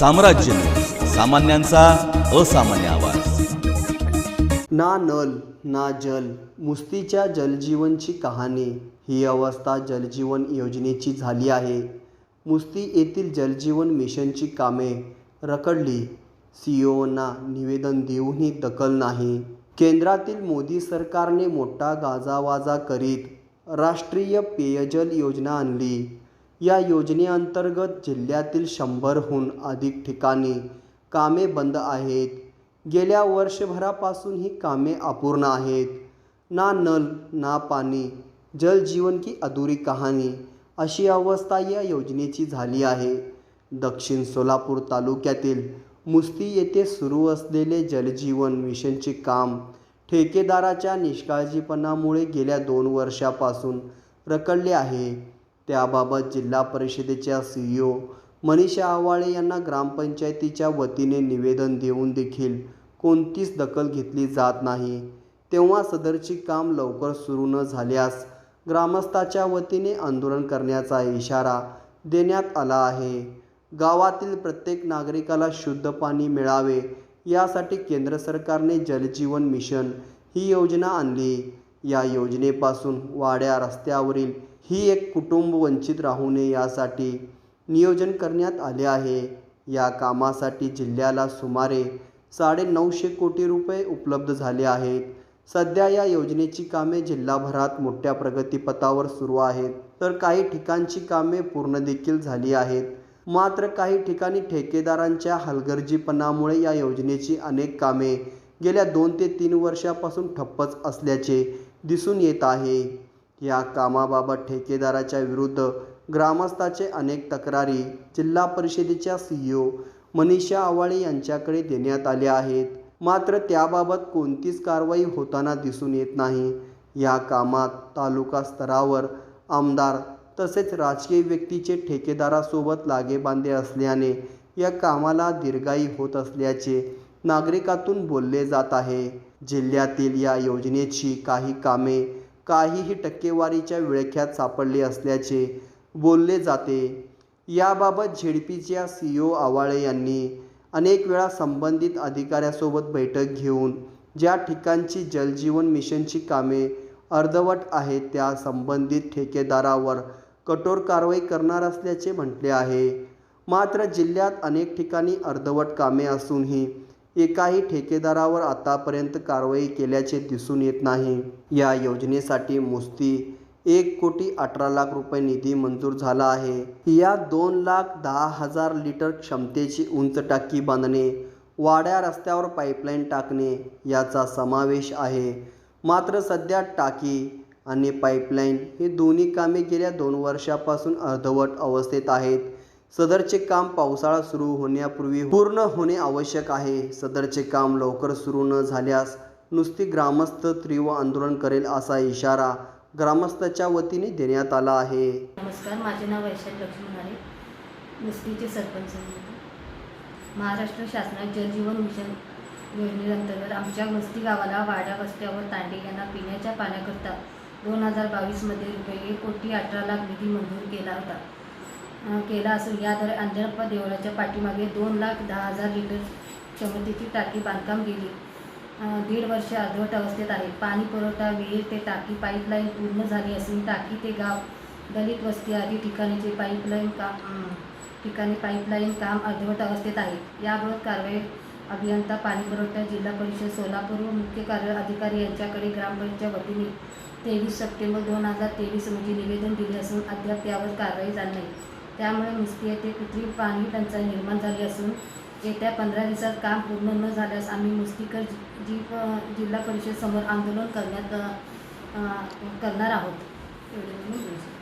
साम्राज्य. सामान्यांचा असामान्य आवाज. ना नल ना जल मुस्तीच्या जलजीवनची कहाणी ही अवस्था जलजीवन योजनेची झाली आहे. मुस्ती येथील जलजीवन मिशनची कामे रखडली. सीओना निवेदन देऊनही दखल नाही. केंद्रातील मोदी सरकारने मोठा गाजावाजा करीत राष्ट्रीय पेयजल योजना आणली. या योजनेअंतर्गत जिल्ह्यातील शंभरहून अधिक ठिकाणी कामे बंद आहेत. गेल्या वर्षभरापासून ही कामे अपूर्ण आहेत. ना नल ना पाणी जल जीवन की अधुरी कहाणी अशी अवस्था या योजनेची झाली आहे. दक्षिण सोलापूर तालुक्यातील मुस्ती येथे सुरू असलेले जलजीवन मिशनचे काम ठेकेदाराच्या निष्काळजीपणामुळे गेल्या दोन वर्षापासून रखडले आहे. त्याबाबत जिल्हा परिषदेच्या सी ओ मनीषा आवाळे यांना ग्रामपंचायतीच्या वतीने निवेदन देऊन देखील कोणतीच दखल घेतली जात नाही. तेव्हा सदरची काम लवकर सुरू न झाल्यास ग्रामस्थाच्या वतीने आंदोलन करण्याचा इशारा देण्यात आला आहे. गावातील प्रत्येक नागरिकाला शुद्ध पाणी मिळावे यासाठी केंद्र सरकारने जलजीवन मिशन ही योजना आणली. या योजनेपासून वाड्या रस्त्यावरील ही एक कुटुंब वंचित राहू नये यासाठी नियोजन करण्यात आले आहे. या कामासाठी जिल्ह्याला सुमारे साडे नऊशे कोटी रुपये उपलब्ध झाले आहेत. सध्या या योजनेची कामे जिल्हाभरात मोठ्या प्रगतीपथावर सुरू आहेत. तर काही ठिकाणची कामे पूर्ण देखील झाली आहेत. मात्र काही ठिकाणी ठेकेदारांच्या हलगर्जीपणामुळे या योजनेची अनेक कामे गेल्या दोन ते तीन वर्षापासून ठप्पच असल्याचे दिसून येत आहे. या कामाबाबत ठेकेदाराच्या विरुद्ध ग्रामस्थाचे अनेक तक्रारी जिल्हा परिषदेच्या सी ओ मनीषा आवाळे यांच्याकडे देण्यात आल्या आहेत. मात्र त्याबाबत कोणतीच कारवाई होताना दिसून येत नाही. या कामात तालुका स्तरावर आमदार तसेच राजकीय व्यक्तीचे ठेकेदारासोबत लागेबांधे असल्याने या कामाला दीर्घाई होत असल्याचे नागरिकातून बोलले जात आहे. जिल्ह्यातील या योजनेची काही कामे काहीही टक्केवारीच्या विळख्यात सापडली असल्याचे बोलले जाते. याबाबत झेडपीच्या सी ओ आवाळे यांनी अनेक वेळा संबंधित अधिकाऱ्यासोबत बैठक घेऊन ज्या ठिकाणची जलजीवन मिशनची कामे अर्धवट आहेत त्या संबंधित ठेकेदारावर कठोर कारवाई करणार असल्याचे म्हटले आहे. मात्र जिल्ह्यात अनेक ठिकाणी अर्धवट कामे असूनही एकाही ठेकेदारावर आतापर्यंत कारवाई केल्याचे दिसून येत नाही. या योजनेसाठी मुस्ती एक कोटी अठरा लाख रुपये निधी मंजूर झाला आहे. या दोन लाख दहा हजार लिटर क्षमतेची उंच टाकी बांधणे वाड्या रस्त्यावर पाईपलाईन टाकणे याचा समावेश आहे. मात्र सध्या टाकी आणि पाईपलाईन ही दोन्ही कामे गेल्या दोन वर्षापासून अर्धवट अवस्थेत आहेत. सदरचे काम पावसाळा सुरू होण्यापूर्वी पूर्ण होणे आवश्यक आहे. सदरचे काम लवकर सुरू न झाल्यास नुसती ग्रामस्थ तीव्र आंदोलन करेल असा इशारा ग्रामस्थाच्या वतीने देण्यात आला आहे. नमस्कार माझे नाव वैशाख लक्ष्मण आहे मुस्तीचे सरपंच महाराष्ट्र शासनात जलजीवन मिशन योजनेअंतर्गत आमच्या मुस्ती गावाला वाड्या वस्त्यावर तांडे यांना पिण्याच्या पाण्याकरता दोन हजार बावीसमध्ये रुपये एक कोटी अठरा लाख निधी मंजूर केला होता. केला असून याद्वारे अंजनप्पा देवळाच्या पाठीमागे दोन लाख दहा हजार लिटर क्षमतेची टाकी बांधकाम केली. दीड वर्ष अर्धवट अवस्थेत आहे. पाणी पुरवठा विहीर ते टाकी पाईपलाईन पूर्ण झाली असून टाकी ते गाव दलित वस्ती आदी ठिकाणीचे पाईपलाईन काम ठिकाणी पाईपलाईन काम अर्धवट अवस्थेत आहे. याबाबत कारवाई अभियंता पाणी पुरवठा जिल्हा परिषद सोलापूर व मुख्य कार्य अधिकारी यांच्याकडे ग्रामपंचायतच्या वतीने तेवीस सप्टेंबर दोन हजार तेवीस रोजी निवेदन दिले असून अद्याप त्यावर कारवाई झाली नाही. त्यामुळे नुसती येथे कृत्रिम पाणी टंचाई निर्माण झाली असून येत्या पंधरा दिवसात काम पूर्ण न झाल्यास आम्ही मुस्तीकर जी जिल्हा परिषद समोर आंदोलन करण्यात करणार आहोत. एवढे